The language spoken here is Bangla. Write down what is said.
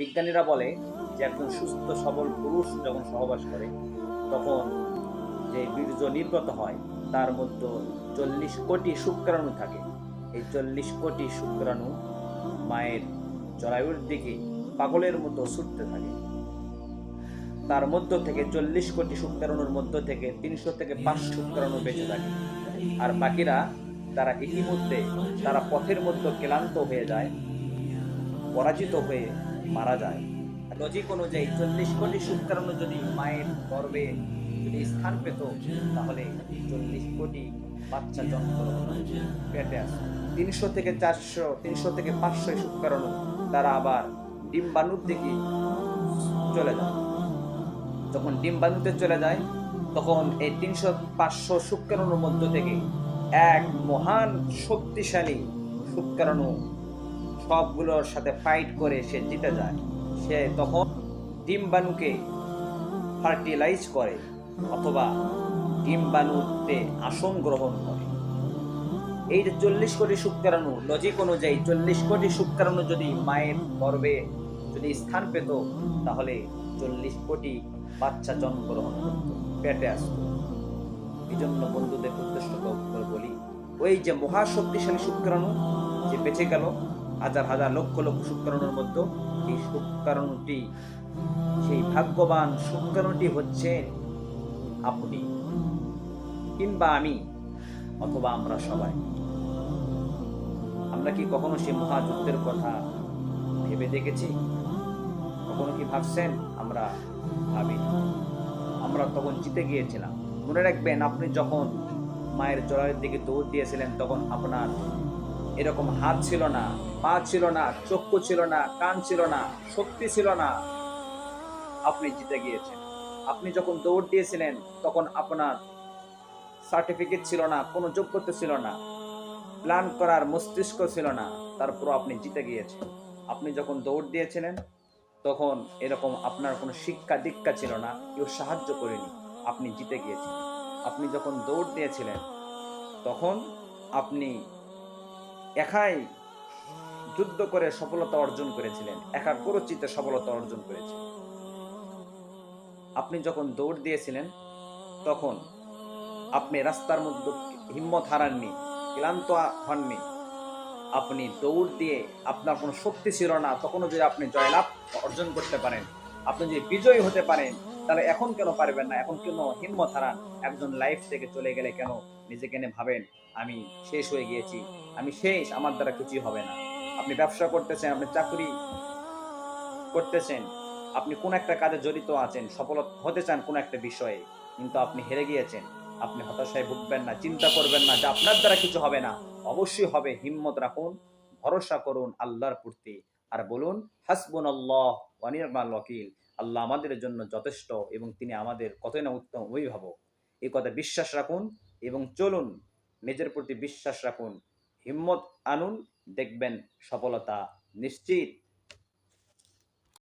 বিজ্ঞানীরা বলে যে একজন সুস্থ, সবল পুরুষ যখন সহবাস করে, তখন যে বীর্য নির্গত হয়, তার মধ্যে চল্লিশ কোটি শুক্রাণু থাকে। এই চল্লিশ কোটি শুক্রাণু মায়ের জরায়ুর দিকে পাগলের মতো ছুটতে থাকে। তার মধ্য থেকে চল্লিশ কোটি শুক্রাণুর মধ্য থেকে তিনশো থেকে পাঁচশো শুক্রাণু বেঁচে থাকে। আর বাকিরা, তারা ইতিমধ্যে তারা পথের মধ্যে ক্লান্ত হয়ে যায়, পরাজিত হয়ে মারা যায়। লজিক অনুযায়ী চল্লিশ কোটি শুক্রাণু যদি মায়ের গর্বে যদি স্থান পেত, তাহলে চল্লিশ কোটি বাচ্চা জন্ম পেটে আসে তিনশো থেকে চারশো, তিনশো থেকে পাঁচশো শুক্রাণু তারা আবার ডিম্বাণুর দিকে চলে যায়। যখন ডিম্বাণুতে চলে যায়, তখন এই তিনশো পাঁচশো শুক্রাণুর মধ্য থেকে এক মহান শক্তিশালী শুক্রাণু সবগুলোর সাথে ফাইট করে সে জিতে যায়। সে তখন ডিম্বাণুকে ফার্টিলাইজ করে অথবা ডিম্বাণুতে আসন গ্রহণ করে। এই যে চল্লিশ কোটি শুক্রাণু লজিক অনুযায়ী চল্লিশ কোটি শুক্রাণু যদি মায়ের গর্ভে যদি স্থান পেত, তাহলে চল্লিশ কোটি বাচ্চা জন্মগ্রহণ করত, পেটে আসতো। এই জন্য বন্ধুদের উদ্দেশ্য বলি, ওই যে মহাশক্তিশালী শুক্রাণু যে বেঁচে গেল হাজার হাজার লক্ষ লক্ষ শুক্রাণুর মধ্যে এই শুক্রাণুটি, সেই ভাগ্যবান শুক্রাণুটি হচ্ছে আপনি কিংবা আমি অথবা আমরা সবাই। আমরা কি কখনো সেই মহাযুদ্ধের কথা ভেবে দেখেছি? কখনো কি ভাবছেন? আমরা ভাবি আমরা তখন জিতে গিয়েছিলাম। মনে রাখবেন, আপনি যখন মায়ের জলের দিকে দৌড় দিয়েছিলেন, তখন আপনার এরকম হাত ছিল না, পা ছিল না, চক্ষু ছিল না, কান ছিল না, শক্তি ছিল না। আপনি জিতে গিয়েছেন। আপনি যখন দৌড় দিয়েছিলেন, তখন আপনার সার্টিফিকেট ছিল না, কোনো যোগ্যতা ছিল না প্ল্যান করার মস্তিষ্ক ছিল না তারপর আপনি জিতে গিয়েছেন। আপনি যখন দৌড় দিয়েছিলেন, তখন এরকম আপনার কোনো শিক্ষা দীক্ষা ছিল না, কেউ সাহায্য করেনি, আপনি জিতে গিয়েছেন। আপনি যখন দৌড় দিয়েছিলেন, তখন আপনি একাই যুদ্ধ করে সফলতা অর্জন করেছিলেন একা করচিতে সফলতা অর্জন করেছিলেন। আপনি যখন দৌড় দিয়েছিলেন, তখন আপনি রাস্তার মধ্যে হিম্মত হারাননি, ক্লান্ত হননি। আপনি দৌড় দিয়ে আপনার কোনো শক্তি ছিল না, তখনও যদি আপনি জয়লাভ অর্জন করতে পারেন, আপনি যদি বিজয়ী হতে পারেন তাহলে এখন কেন পারবেন না? এখন কেন হিম্মত হারান একজন লাইফ থেকে চলে গেলে কেন নিজেকে নিয়ে ভাবেন, আমি শেষ হয়ে গিয়েছি, আমি শেষ, আমার দ্বারা কিছুই হবে না। আপনি ব্যবসা করতেছেন, আপনি চাকরি করতেছেন, আপনি কোন একটা কাজে জড়িত আছেন, সফল হতে চান কোন একটা বিষয়ে, কিন্তু আপনি হেরে গিয়েছেন, আপনি হতাশায় ভুগবেন না, চিন্তা করবেন না যে আপনার দ্বারা কিছু হবে না। অবশ্যই হবে, হিম্মত রাখুন, ভরসা করুন আল্লাহর প্রতি। আর বলুন হাসবুন আল্লাহ ওয়ানিরমাল ওয়াকিল। আল্লাহ আমাদের জন্য যথেষ্ট এবং তিনি আমাদের কতই না উত্তম অভিভাবক। এই কথা বিশ্বাস রাখুন এবং চলুন নিজের প্রতি বিশ্বাস রাখুন, হিম্মত আনুন, দেখবেন সফলতা নিশ্চিত।